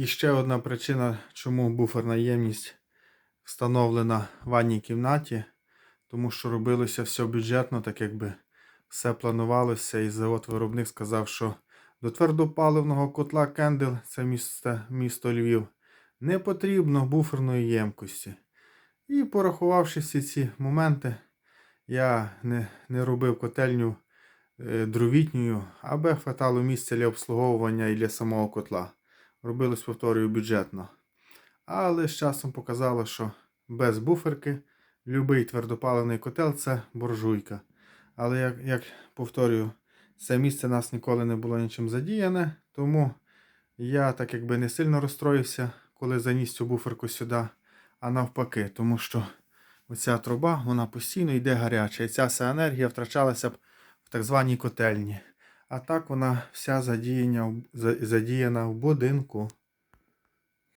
І ще одна причина, чому буферна ємність встановлена в ванній кімнаті, тому що робилося все бюджетно, так якби все планувалося, і завод-виробник сказав, що до твердопаливного котла Кендел, це місто, місто Львів, не потрібно буферної ємкості. І порахувавши всі ці моменти, я не, не робив котельню е, дровітньою, аби хватало місця для обслуговування і для самого котла. Робилось, повторюю, бюджетно. Але з часом показало, що без буферки будь-який твердопаливний котел це буржуйка. Але як, як повторюю, це місце нас ніколи не було нічим задіяне, тому я так якби не сильно розстроївся, коли заніс цю буферку сюди, а навпаки, тому що оця труба вона постійно йде гаряча, і ця вся енергія втрачалася б в так званій котельні. А так вона вся задіяна, задіяна в будинку.